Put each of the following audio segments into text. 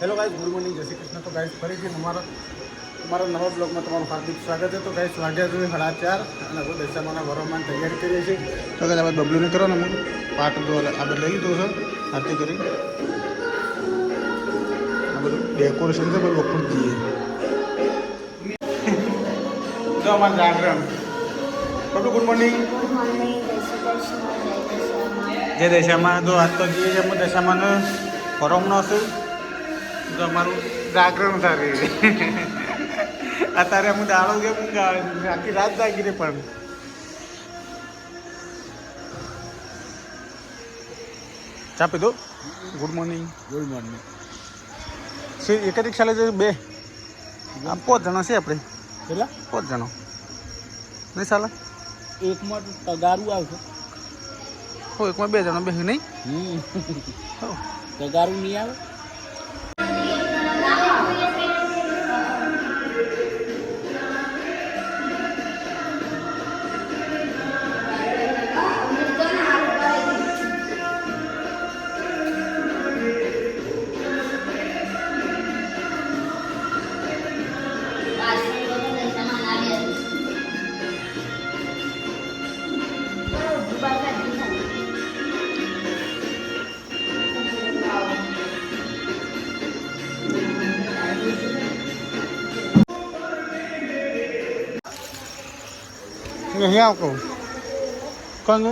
Hello guys good morning જય શ્રી કૃષ્ણ. તો guys ફરીથી અમારા અમારા નવા બ્લોગમાં તમારું હાર્દિક સ્વાગત છે. તો ગાઈસ વાગ્યા જોઈએ સાડા ચાર અને હવે દશામાના ભરવામાં તૈયારી કરીએ છીએ. તો કદાચ આપણે બબલુને કરો ને અમુક પાટ દો આપણે લઈ લીધું છે. આરતી કરી. આ બધું ડેકોરેશન છે બધું વખત જઈએ. તો અમારા જાગરણ. બબલુ ગુડ મોર્નિંગ દશામાં જે દશામાં તો આજ તો જઈએ છીએ અમે દશામાનો ફોરમનો છે. તો અમારું જાગરણ સારી અત્યારે હું દાડો કે હું ગા- આખી રાત જાગી રે પણ. ચા પીધું? ગુડ મોર્નિંગ ગુડ મોર્નિંગ છે એક રિક્ષા લઈ બે. આમ પાંચ જણા છે આપણે. પેલા પાંચ જણો. નહીં ચાલે? એકમાં તગારું આવશે. હો એકમાં બે જણા બે નહીં? હો. તગારું નહીં આવે? આવ કહું? કોણ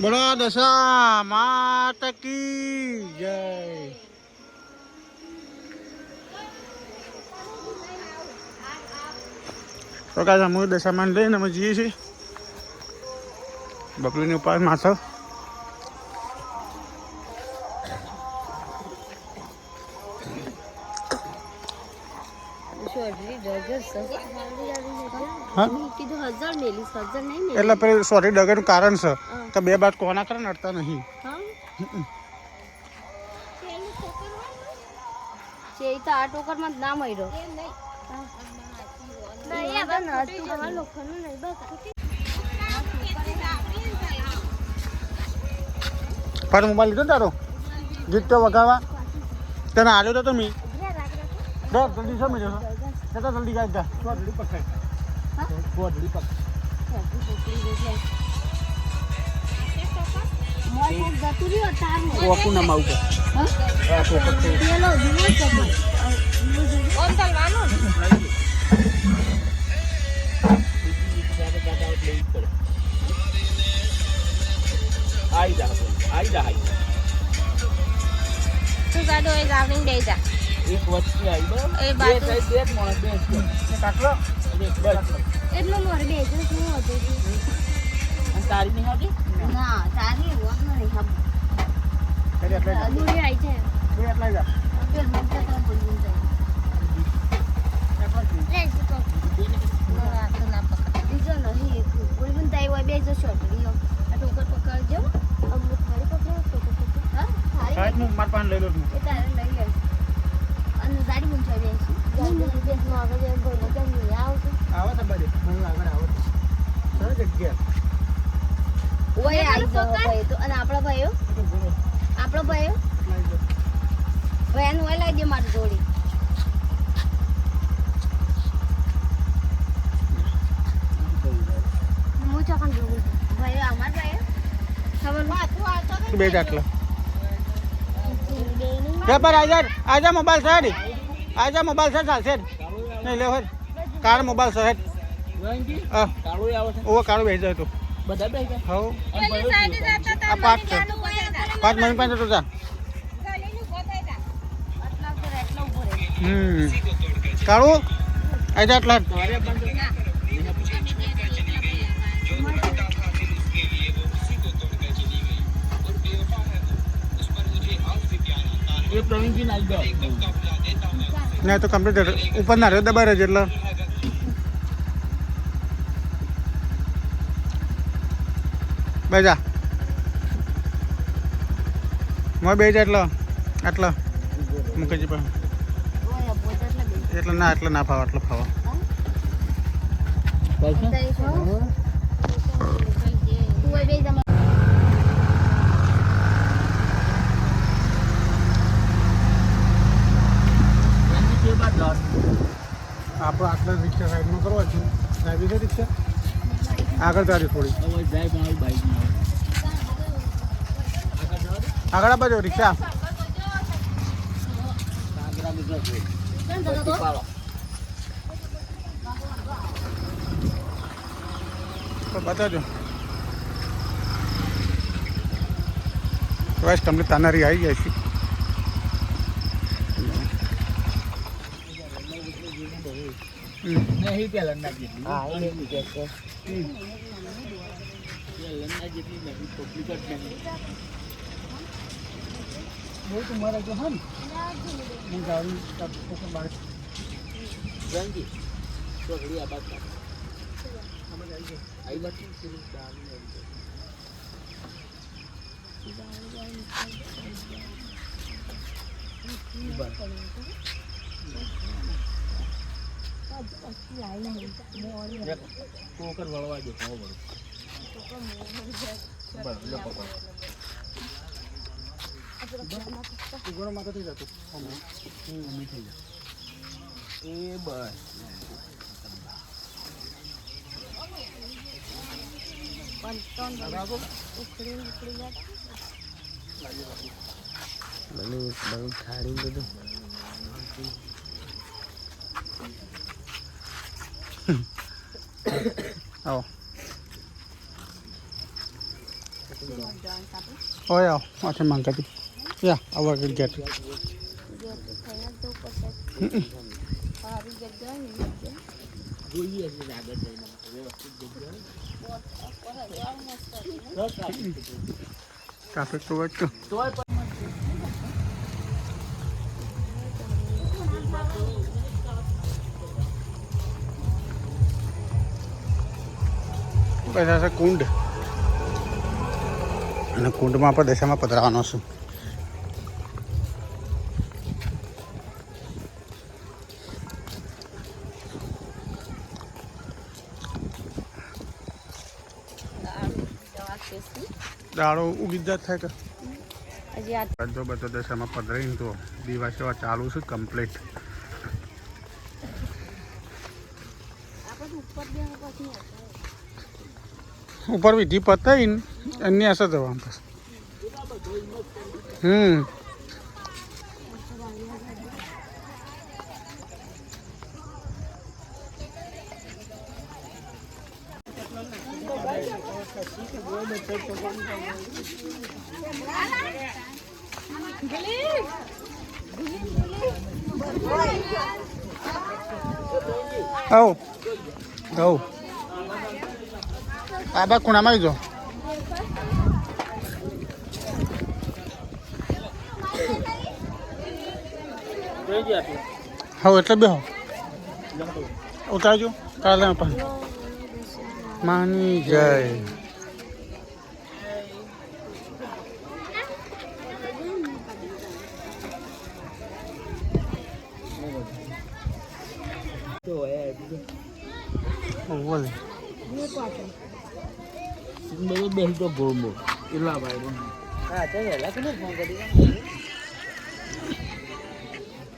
બોલો દશા માત જય. તો કાંઈ અમે દશામાન લઈને અમે જઈએ છીએ. બકરીની ઉપર માથા. નહીં એટલે પેલી સોરી ડગેનું કારણ છે કે બે બાદ કોના કરે નડતા નહીં. હા? છે એ તો આ ટોકરમાં જ ના મળ્યો પણ મોબાઈલ લીધો ને તારો? ગીત તો વગાડવા? તને આવ્યો તો તમે દે જલ્દી સમજ જતા જલ્દી ગાય જા જલ્દી પકડ જલ્દી પકડ. કોકું નમાવું પડે આ પોપટ છે. બીજી ઈચ્છા તો ઈ જ પડે. આઈ જા આઈ જા આઈ જા. એક વચ્ચે આઈ બરાબર? એ બે બે સાઈડ બે જ માણસ બે કાટલો એક હતું. અને તારી નહીં? ના તારી નહીં ખબર કરી એટલે જા દૂરી આવી છે. તું એટલે જા મજા તો જાય નહીં કોઈ પણ તાઈ હોય બેસો છોટરીઓ આ પકડજો. અમુક પકડો હા સાહેબ હું માર પાન લઈ લઉં એ તારે લઈ લે અને સારી બેસી ગાડી બેસમાં આગળ જઈને બોલો કેમ નહીં આવતું આવો તો બધે. હું આગળ આવો તો. જગ્યા. ઓય આવી ભાઈ. તો અને આપણા ભાઈઓ આપણો ભાઈઓ ભાઈ એનું ઓય લાવી દે મારી જોડી. બે જાટલા પેપર આજા આજા મોબાઈલ સર આ જા મોબાઈલ છે ચાલશે. નહીં લેવો કાર મોબાઈલ છે હેડ હા કાળું બેસી જાય તો. આ પાંચ પાંચ મમ્મી પાંચ તું જા. આટલા કાળું? આ જા એટલા જ. સવારે બંધ નહીં તો કમ્પ્યુટર ઉપર ના રહ્યો દબાઈ રહ્યો એટલે. બે જા. મોય બે જા એટલે. આટલા મુકેજી પણ ઓય એટલે ના એટલે ના ફાવે એટલે ફાવે. તું ઓય બે જમા એમની જે બાદ દોડ. આપણો આટલા રિક્ષા સાઈડમાં કરવા છે. છે રિક્ષા આગળ ચાલી થોડી. જાય પણ બાઈક આગળ બાજુ રિક્ષા બતાજો બસ કમ્પ્લીટ તાનારી આવી જાય છે. નહીં પેલા ના જેટલી. પેલા ના જેટલી નહીં, public જ નહીં. બહુ તમારે તો હા હું ગાડી બહાર રોહિણજી, ચોકડી આ બાજુ કાઢો. આવી બાજુ પેલું ડાબી બાજુ. એક કોકર વળવા દે, ખાવો પડે. બરાબર, લો પકડો. ઉઘાડો માથે થઈ જતું મમ્મી થઈ જાય. એ બસ પણ ત્રણ થાળી ઉખડી આવો ઓય આવો માથે માંગતી યા આવો આગળ ગેટ જો તો પછી છે કુંડ. અને કુંડમાં પણ દશામાં પધરાવાનો છું. દાડો ઉગી જ થાય કે? બધો બધો દશામાં પધરાઈને તો દીવા સેવા ચાલુ છે કમ્પ્લીટ આપણે ઉપર બે પછી ઉપર વિધિ પતાવીને અન્ય અસર જવાનું પછી. હમ. Oh. આવો. આ બા ખૂણામાં આવી જાઓ. હા એટલે બે ઉતારજો. કાલે પણ માની જય. એ સિંગલ બેસતો ગોમો ઇલા ભાઈ હા તો વેલા કે ફોન કરી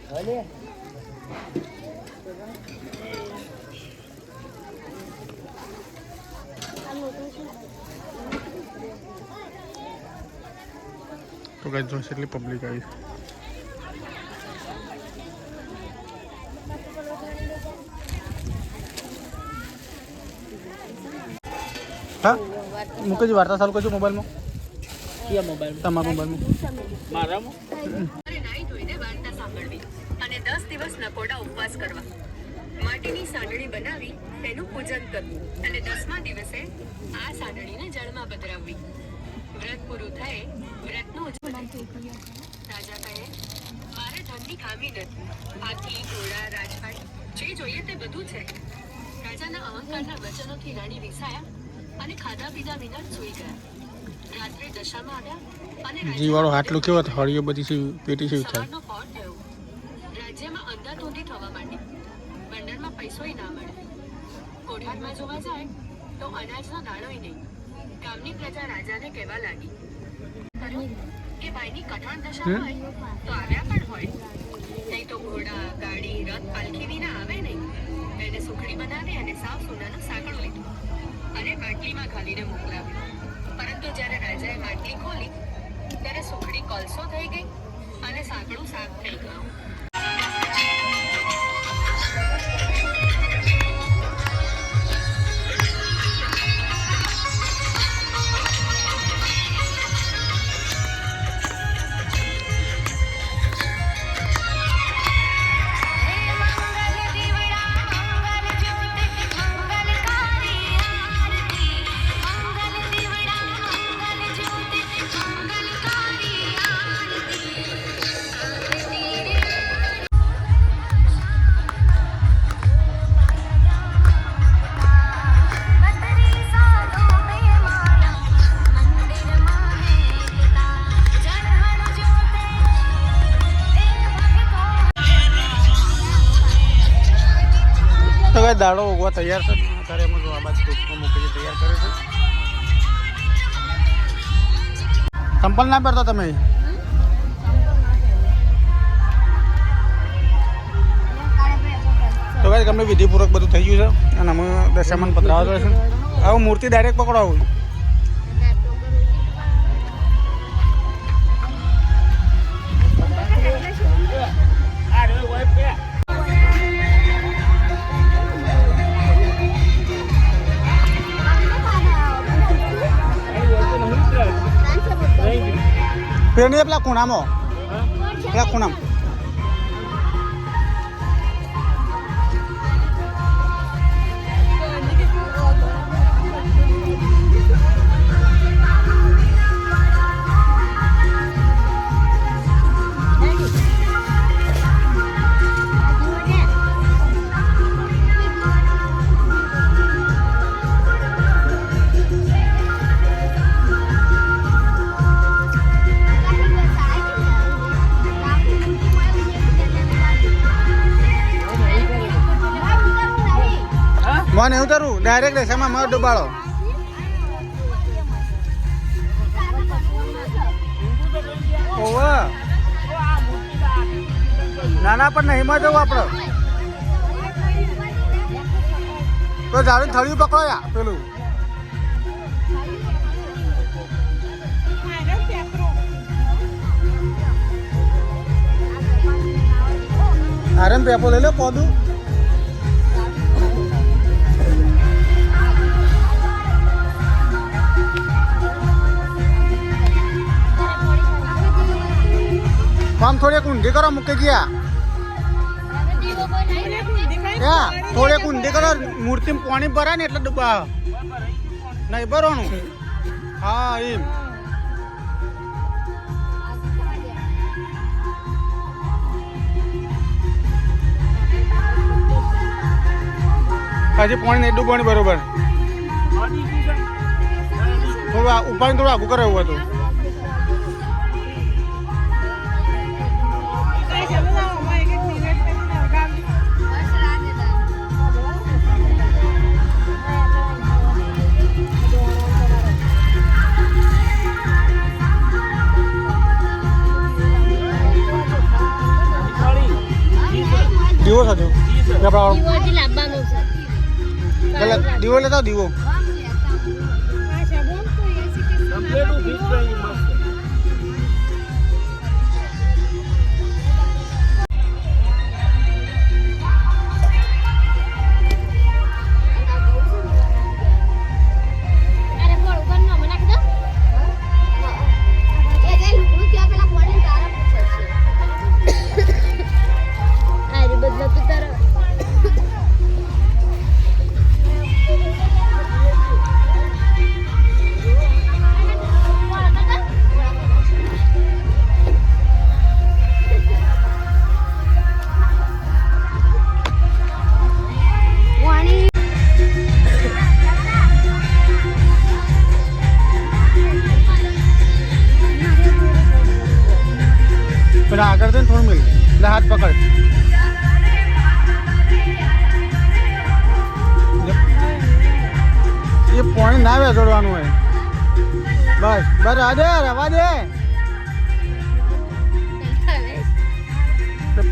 ભલે તો ગાઈસ પબ્લિક આવી. હા? મૂકજી વાર્તા ચાલુ કરજો મોબાઈલમાં. કયા મોબાઈલ તમારા મોબાઈલમાં. મારામાં? અને દસ દિવસ નકોડા ઉપવાસ કરવા. માટીની સાંડળી બનાવી તેનું પૂજન કરવું અને દસમા દિવસે આ સાંડળીને જળમાં પધરાવવી. વ્રત પૂરું થાય વ્રતનું ઉજવણ. રાજા કહે મારે ધનની ખામી નથી. હાથી ઘોડા રાજપાટ જે જોઈએ તે બધું છે. રાજાના અહંકારના વચનોથી રાણી વિસાયા અને ખાધા પીધા વિના સૂઈ ગયા. રાત્રે દશામાં આવ્યા અને જીવાળો આટલું કેવો હળીઓ બધી સી પેટી થાય સવારનો થયો રાજ્યમાં અંધાધૂંધી થવા માંડી. બંદરમાં પૈસોય ના મળે. કોઠારમાં જોવા જાય તો અનાજનો દાણોય નહીં. ગામની પ્રજા રાજાને કહેવા લાગી. કે ભાઈની કઠણ દશા હોય તો આવ્યા પણ હોય. નહીં તો ઘોડા ગાડી રથ પાલખી વિના આવે નહીં. એને સુખડી બનાવી અને સાવ સોનાનું સાંકળું લીધું. અને માટલીમાં ઘાલીને મોકલાવ્યો. પરંતુ જ્યારે રાજાએ માટલી ખોલી, ત્યારે સુખડી કોલસો થઈ ગઈ અને સાંકડું સાફ થઈ ગયું. દાડો તૈયાર છે. અત્યારે જો આ બાજુ ટૂંકમાં તૈયાર કરે છે સંપલ ના પહેરતા તમે? તો ભાઈ તમને વિધિપૂર્વક બધું થઈ ગયું છે. અને અમે દશામાન પધરાવતો છે. હવે મૂર્તિ ડાયરેક્ટ પકડાવું પેણી પેલા ખૂણામાં. પેલા ખૂણામાં. મને એવું તારું ડાયરેક્ટ દશામાં મારો ડુબાડો ઓવા. નાના પણ નહીં માં જવું આપણે તો જાવી થળિયું પકડો યા પેલું. આરમ પેપો લઈ લો પોદું આમ થોડીક ઊંધી કરો, મૂકી ગયા. હા થોડીક ઊંધી કરો, મૂર્તિ પાણી ભરાય ને એટલે ડૂબા નહીં ભરવાનું. હા, એમ. હજી પાણી નહીં ડૂબવાની બરોબર. થોડું ઉપાડીને થોડું આગું કરે એવું હતું. દીવો થતો આપણા પેલા દીવો લેતા દીવો. પકડ. એ પોણી ના બે જોડવાનું હોય. બસ બસ રાજે રવા દે.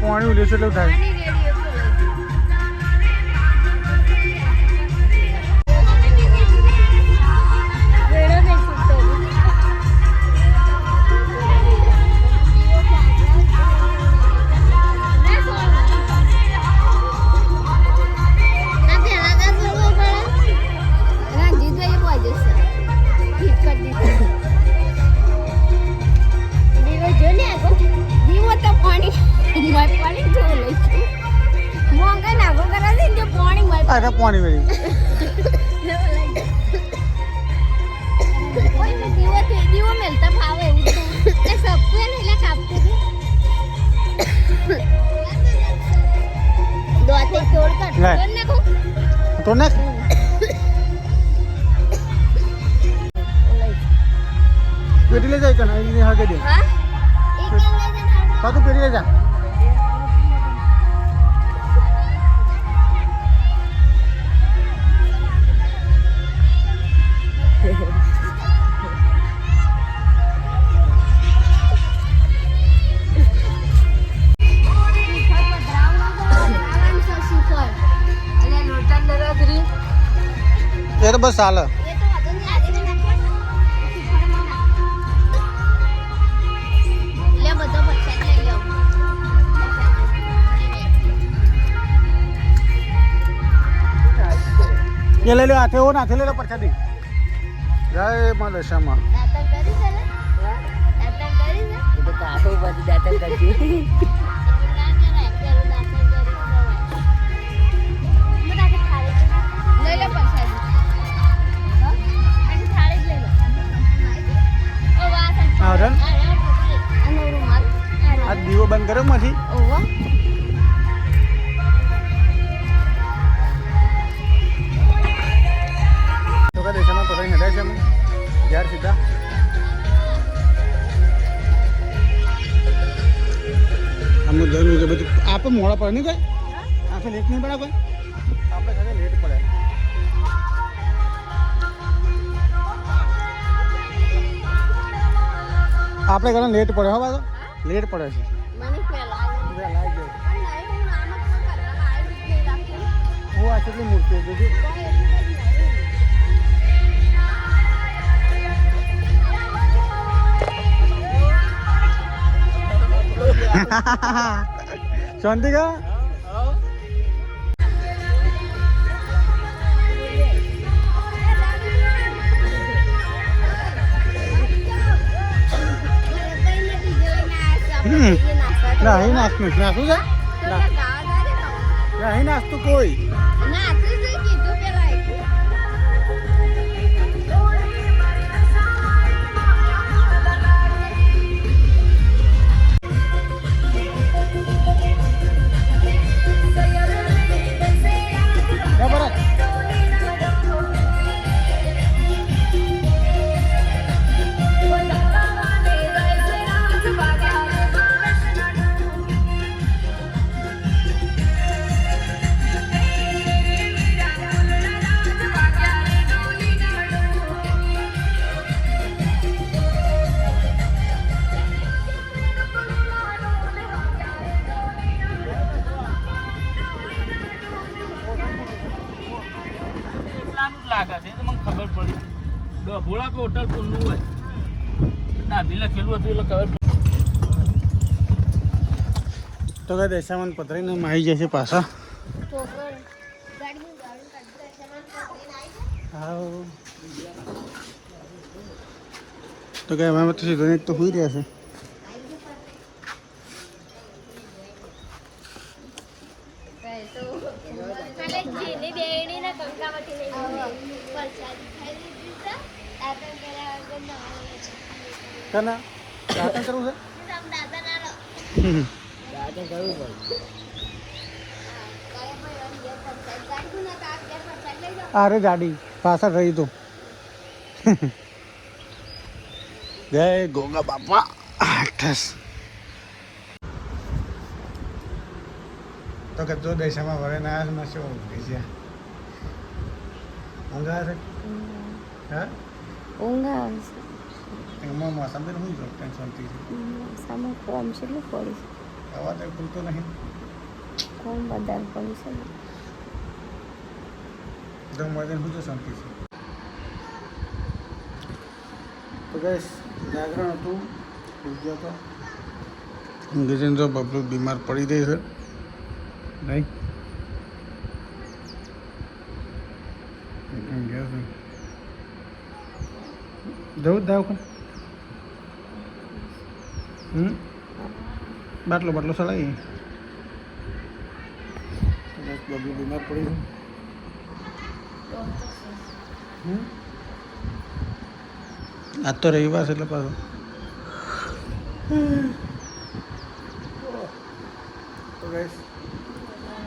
પોણી ઉલેશું એટલું થાય. મારે આ એ બસ હાલે. લો એ લઈ લો હાથે એવો નાથે લઈ લો પરસાદી જય મા દશામાં. દાતણ કરી છે દાતણ કરી છે? તો કાકો પછી દાંતણ કરતી પડે નહીં કઈ આખે લેટ નહીં પડે કોઈ આપણે ખાલી લેટ પડે. આપણે ઘણા લેટ પડે હો બાજુ લેટ પડે છે. હું આ કેટલી મૂર્તિ હતી શાંતિ કા હમ. ના અહીં નાસ્તું નથી નાસ્તું તો મને ખબર પડી. ડભોળા કે હોટલ હોય. ડાભી લખેલું હતું એટલે ખબર પડી. તો કે દેશામાં પથરીને માહી જાય છે પાછા. તો કઈ એમાં તો સીધો તો હોઈ રહ્યા છે જેની બેણીના કંકામાંથી લઈ લીધી. પરસાદી ખાઈ લીધી છે. દાતણ કર્યા વગર નવાઈ છે. કના દાંતણ કરવું છે? દાતણ કરવું પડે. અરે ગાડી પાછળ રહી તું. જય ગોગા બાપા. ઠસ. તો કે જો દેશામાં વરે ના માં શું ભીજ્યા છે? ઊંઘા છે? હા? ઊંઘ આવે છે એમાં મોસમ હું જો ટેન્શનથી છે સામે ફોર્મ કેટલું પડી અવાજ એ ભૂલતો નહીં. છે કોણ વધારે પડી છે મજા હું તો શાંતિ છે. તો ગઈશ જાગરણ હતું પૂજ્યો હતો ગજેન જો બબલું બીમાર પડી ગઈ છે. નહીં. છે? જવું દવાખાને. હમ? બાટલો બાટલો સળાઈ બબલું બીમાર પડી હમ? આજ તો રવિવાર છે એટલે પાછો. તો ગાઈસ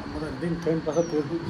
મારા દિન થઈને પાછા પૂરું